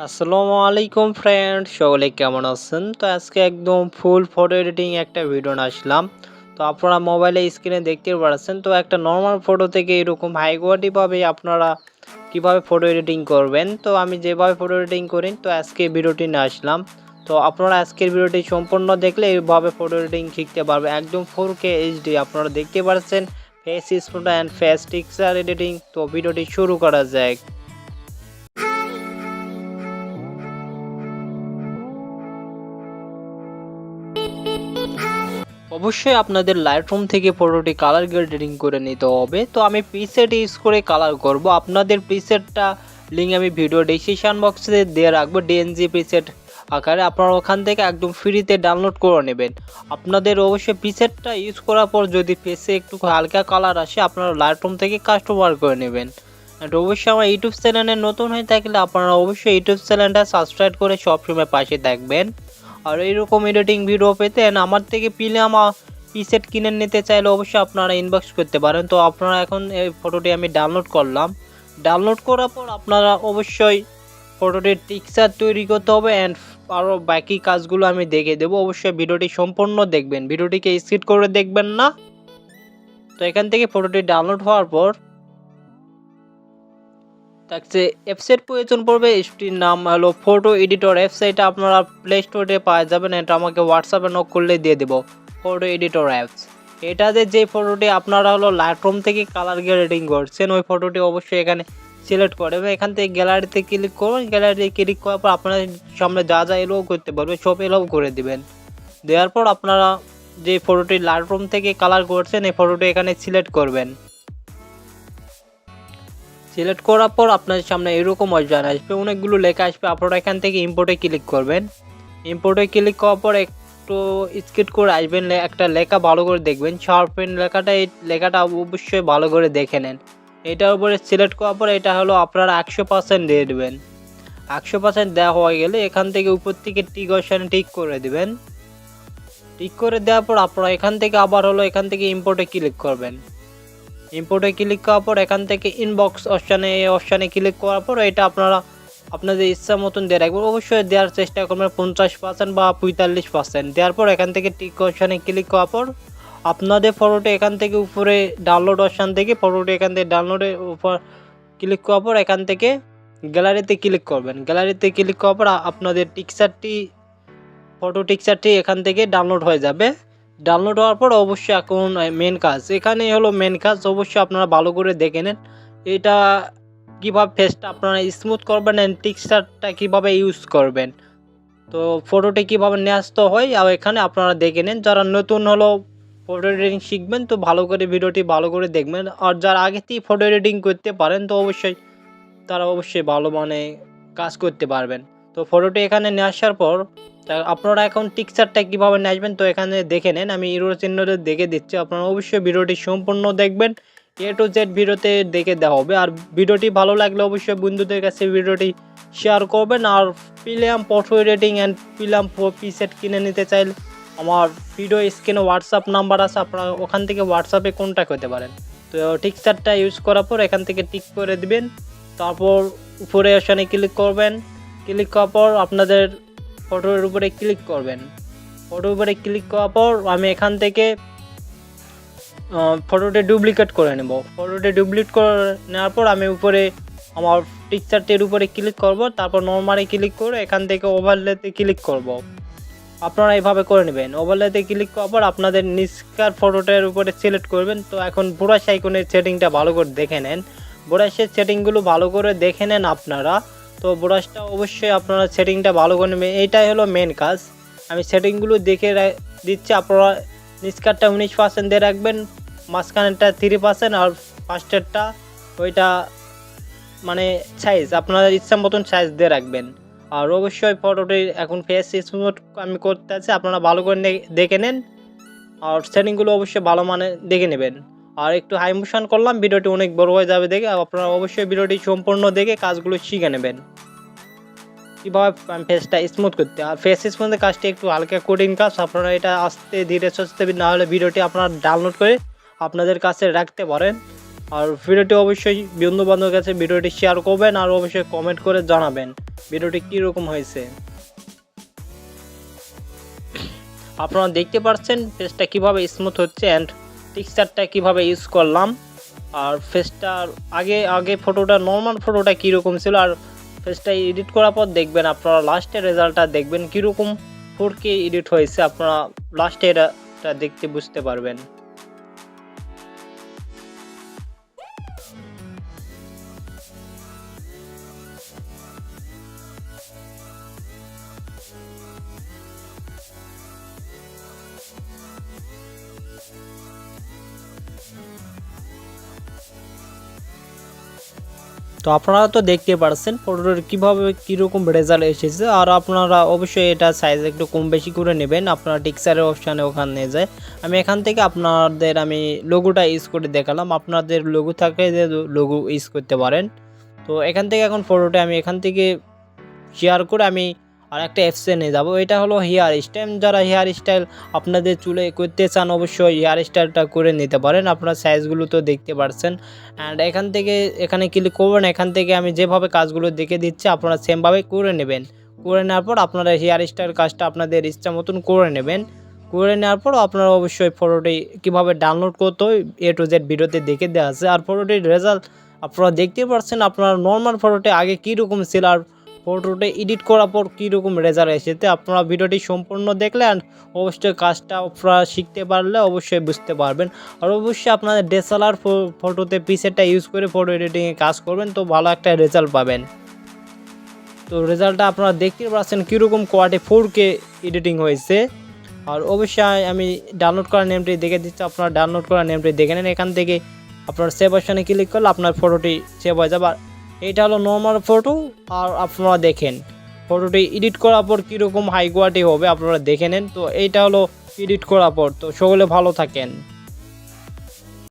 আসসালামু আলাইকুম ফ্রেন্ড সকলে কেমন আছেন? তো আজকে একদম ফুল ফটো এডিটিং একটা ভিডিও আসলাম। তো আপনারা মোবাইলে স্ক্রিনে দেখতে পাচ্ছেন, তো একটা নর্মাল ফটো থেকে এরকম হাই কোয়ালিটি পাবে আপনারা কীভাবে ফটো এডিটিং করবেন? তো আমি যেভাবে ফটো এডিটিং করি, তো আজকে ভিডিওটি নিয়ে আসলাম। তো আপনারা আজকের ভিডিওটি সম্পূর্ণ দেখলে এইভাবে ফটো এডিটিং শিখতে পারবে। একদম ফোর কে এইচডি আপনারা দেখতে পাচ্ছেন ফেস স্পোর্ট অ্যান্ড ফেস টিক্সার এডিটিং তো ভিডিওটি শুরু করা যায় অবশ্যই আপনাদের লাইট রুম থেকে ফটোটি কালার গ্রেডিং করে নিতে হবে। তো আমি প্রিসেট ইউজ করে কালার করব। আপনাদের প্রিসেটটা লিঙ্ক আমি ভিডিও ডিসক্রিপশন বক্সে দিয়ে রাখব। ডিএনজি প্রিসেট আকারে আপনারা ওখান থেকে একদম ফ্রিতে ডাউনলোড করে নেবেন। আপনাদের অবশ্যই প্রিসেটটা ইউজ করার পর যদি ফেসে একটু হালকা কালার আসে, আপনারা লাইট রুম থেকে কাস্টমার করে নেবেন। আর অবশ্যই আমার ইউটিউব চ্যানেলে নতুন হয়ে থাকলে আপনারা অবশ্যই ইউটিউব চ্যানেলটা সাবস্ক্রাইব করে সবসময় পাশে থাকবেন। আর এইরকম এডিটিং ভিডিও পেতেন, আমার থেকে আমার পিসেট কিনে নিতে চাইলে অবশ্যই আপনারা ইনবক্স করতে পারেন। তো আপনারা এখন এই ফটোটি আমি ডাউনলোড করলাম। ডাউনলোড করার পর আপনারা অবশ্যই ফটোটির টিক্সার তৈরি করতে হবে অ্যান্ড আরও বাকি কাজগুলো আমি দেখে দেবো। অবশ্যই ভিডিওটি সম্পূর্ণ দেখবেন। ভিডিওটিকে স্কিট করে দেখবেন না। তো এখান থেকে ফটোটি ডাউনলোড হওয়ার পর থাকছে। অ্যাপসের প্রয়োজন পড়বে এটির নাম হলো ফটো এডিটর অ্যাপস এটা আপনারা প্লে স্টোরে পাওয়া যাবেন, এটা আমাকে হোয়াটসঅ্যাপে নক করলে দিয়ে দেবো ফটো এডিটর অ্যাপস এটাতে যে ফটোটি আপনারা হলো লাইটরুম থেকে কালার গ্রেডিং করছেন, ওই ফটোটি অবশ্যই এখানে সিলেক্ট করে এবং এখান থেকে গ্যালারিতে ক্লিক করুন গ্যালারিতে ক্লিক করার পর আপনার সামনে যা যা এলোও করতে পারবে, সব এলোও করে দিবেন। দেওয়ার পর আপনারা যে ফটোটি লাইটরুম থেকে কালার করছেন, এই ফটোটি এখানে সিলেক্ট করবেন। সিলেক্ট করার পর আপনাদের সামনে এরকম অপশান আসবে। অনেকগুলো লেখা আসবে। আপনারা এখান থেকে ইম্পোর্টে ক্লিক করবেন। ইম্পোর্টে ক্লিক করার পর একটু স্কিট করে আসবেন। একটা লেখা ভালো করে দেখবেন। শার্পেন লেখাটা, এই লেখাটা অবশ্যই ভালো করে দেখে নেন। এটার উপরে সিলেক্ট করার পর এটা হলো আপনারা একশো পার্সেন্ট দিয়ে দেবেন। একশো পার্সেন্ট দেওয়া হয়ে গেলে এখান থেকে উপর থেকে টিক অপশানে টিক করে দেবেন। টিক করে দেওয়ার পর আপনারা এখান থেকে আবার হলো এখান থেকে ইম্পোর্টে ক্লিক করবেন। ইম্পোর্টে ক্লিক করার পর এখান থেকে ইনবক্স অপশানে এই অপশানে ক্লিক করার পর এটা আপনারা আপনাদের ইচ্ছা মতন দিয়ে রাখবেন। অবশ্যই দেওয়ার চেষ্টা করবেন পঞ্চাশ পার্সেন্ট বা পঁয়তাল্লিশ পার্সেন্ট দেওয়ার পর এখান থেকে টিক অপশানে ক্লিক করার পর আপনাদের ফটোটা এখান থেকে উপরে ডাউনলোড অপশান থেকে ফটোটা এখান থেকে ডাউনলোডের উপর ক্লিক করার পর এখান থেকে গ্যালারিতে ক্লিক করবেন। গ্যালারিতে ক্লিক করার পর আপনাদের টিকচারটি ফটো টিকচারটি এখান থেকে ডাউনলোড হয়ে যাবে। ডাউনলোড হওয়ার পর অবশ্যই এখন মেন কাজ। এখানে হলো মেন কাজ, অবশ্যই আপনারা ভালো করে দেখে নেন। এটা কীভাবে ফেসটা আপনারা স্মুথ করবেন অ্যান্ড টিক্সচারটা কীভাবে ইউজ করবেন। তো ফটোটি কীভাবে নিয়ে আসতে হয়, আর এখানে আপনারা দেখে নেন। যারা নতুন হলো ফটো এডিটিং শিখবেন, তো ভালো করে ভিডিওটি ভালো করে দেখবেন। আর যারা আগে থেকেই ফটো এডিটিং করতে পারেন, তো অবশ্যই তারা অবশ্যই ভালো মানে কাজ করতে পারবেন। তো ফটোটি এখানে নিয়ে আসার পর আপনারা এখন টিকচারটা কীভাবে নিয়ে আসবেন তো এখানে দেখে নেন। আমি ইরো চিহ্নটা দেখে দিচ্ছি। আপনারা অবশ্যই ভিডিওটি সম্পূর্ণ দেখবেন। এ টু জেড ভিডিওতে দেখে দেওয়া হবে। আর ভিডিওটি ভালো লাগলে অবশ্যই বন্ধুদের কাছে ভিডিওটি শেয়ার করবেন। আর পিলাম ফটো এডিটিং অ্যান্ড পিলাম পি সেট কিনে নিতে চাইলে আমার ভিডিও স্ক্রিনে হোয়াটসঅ্যাপ নাম্বার আছে। আপনারা ওখান থেকে হোয়াটসঅ্যাপে কন্ট্যাক্ট হতে পারেন। তো টিকচারটা ইউজ করার পর এখান থেকে টিক করে দিবেন। তারপর উপরে অপশানে ক্লিক করবেন। ক্লিক করার পর আপনাদের ফটোর উপরে ক্লিক করবেন। ফটোর উপরে ক্লিক করার পর আমি এখান থেকে ফটোটা ডুপ্লিকেট করে নেব। ফটোটা ডুপ্লিকেট করে নেওয়ার পর আমি উপরে আমার পিকচারটির উপরে ক্লিক করব। তারপর নর্মালি ক্লিক করে এখান থেকে ওভারলেতে ক্লিক করব। আপনারা এইভাবে করে নেবেন। ওভারলেতে ক্লিক করার পর আপনাদের নিষ্কার ফটোটার উপরে সিলেক্ট করবেন। তো এখন ব্রাশ আইকনের সেটিংটা ভালো করে দেখে নেন। ব্রাশের সেটিংগুলো ভালো করে দেখে নেন আপনারা। তো ব্রাশটা অবশ্যই আপনারা সেটিংটা ভালো করে নেবেন। এইটাই হলো মেন কাজ। আমি সেটিংগুলো দেখে দিচ্ছি, আপনারা নিষ্কারটা উনিশ পার্সেন্ট দিয়ে রাখবেন, মাঝখানেরটা থ্রি পার্সেন্ট আর ফার্স্টেরটা ওইটা মানে সাইজ আপনাদের ইচ্ছা মতন সাইজ দিয়ে রাখবেন। আর অবশ্যই ফটোটি এখন ফেস স্মুথ আমি করতে আছি, আপনারা ভালো করে দেখে নেন। আর সেটিংগুলো অবশ্যই ভালো মানে দেখে নেবেন। আর একটু হাই মোশন করলাম, ভিডিওটি অনেক বড় হয়ে যাবে দেখে আপনারা অবশ্যই ভিডিওটি সম্পূর্ণ দেখে কাজগুলো শিখে নেবেন। কীভাবে ফেসটা স্মুথ করতে আর ফেস স্মুথের কাজটি একটু হালকা কঠিন কাজ, আপনারা এটা আসতে ধীরে সুস্থে না হলে ভিডিওটি আপনারা ডাউনলোড করে আপনাদের কাছে রাখতে পারেন। আর ভিডিওটি অবশ্যই বন্ধু বান্ধবের কাছে ভিডিওটি শেয়ার করবেন, আর অবশ্যই কমেন্ট করে জানাবেন ভিডিওটি কীরকম হয়েছে। আপনারা দেখতে পাচ্ছেন ফেসটা কীভাবে স্মুথ হচ্ছে অ্যান্ড টেক্সচারটা কীভাবে ইউজ করলাম, আর ফেসটার আগে আগে ফটোটা নর্মাল ফটোটা কীরকম ছিল, আর ফেসটা এডিট করার পর দেখবেন আপনারা লাস্টের রেজাল্টটা দেখবেন কীরকম ফোর কে এডিট হয়েছে, আপনারা লাস্টে এটা দেখতে বুঝতে পারবেন। তো আপনারা তো দেখতে পারছেন ফটোটার কীভাবে কীরকম রেজাল্ট এসেছে। আর আপনারা অবশ্যই এটা সাইজ একটু কম বেশি করে নেবেন। আপনারা টিক্সারের অপশানে ওখানে যায়। আমি এখান থেকে আপনাদের আমি লোগোটা ইউজ করে দেখালাম। আপনাদের লোগো থাকে যে লোগো ইউজ করতে পারেন। তো এখান থেকে এখন ফটোটা আমি এখান থেকে শেয়ার করে আমি আর একটা অ্যাপসে নিয়ে যাব। এটা হলো হেয়ার স্টাইল যারা হেয়ার স্টাইল আপনাদের চুলে করতে চান, অবশ্যই হেয়ার স্টাইলটা করে নিতে পারেন। আপনার সাইজগুলো তো দেখতে পারছেন। অ্যান্ড এখান থেকে, এখানে ক্লিক করবেন। এখান থেকে আমি যেভাবে কাজগুলো দেখে দিচ্ছি, আপনারা সেমভাবে করে নেবেন। করে নেওয়ার পর আপনারা হেয়ার স্টাইল কাজটা আপনাদের ইচ্ছা মতন করে নেবেন। করে নেওয়ার পর আপনারা অবশ্যই ফটোটি কীভাবে ডাউনলোড করতে হয় এ টু জেড ভিডিওতে দেখে দেওয়া আছে। আর ফটোটির রেজাল্ট আপনারা দেখতে পাচ্ছেন আপনার নর্মাল ফটোটি আগে কীরকম ছিল আর ফটোটা এডিট করার পর কীরকম রেজাল্ট এসেছে, আপনারা ভিডিওটি সম্পূর্ণ দেখলে and অবশ্যই কাজটা আপনারা শিখতে পারলে অবশ্যই বুঝতে পারবেন। আর অবশ্যই আপনাদের ডেসএলআর ফটোতে পিসেরটা ইউজ করে ফটো এডিটিংয়ে কাজ করবেন, তো ভালো একটা রেজাল্ট পাবেন। তো রেজাল্টটা আপনারা দেখতে পাচ্ছেন কীরকম কোয়ালিটি ফোর কে এডিটিং হয়েছে। আর অবশ্যই আমি ডাউনলোড করা নেমটি দেখে দিচ্ছি, আপনারা ডাউনলোড করা নেমটি দেখে নেন। এখান থেকে আপনার সেভ অপশানে ক্লিক করলে আপনার ফটোটি সেভ হয়ে যাবে। এটা হলো নর্মাল ফটো আর আপনারা দেখেন। ফটোটি এডিট করার পর কীরকম হাই কোয়ালিটি হবে আপনারা দেখে নেন। তো এইটা হলো এডিট করার পর। তো সকলে ভালো থাকেন।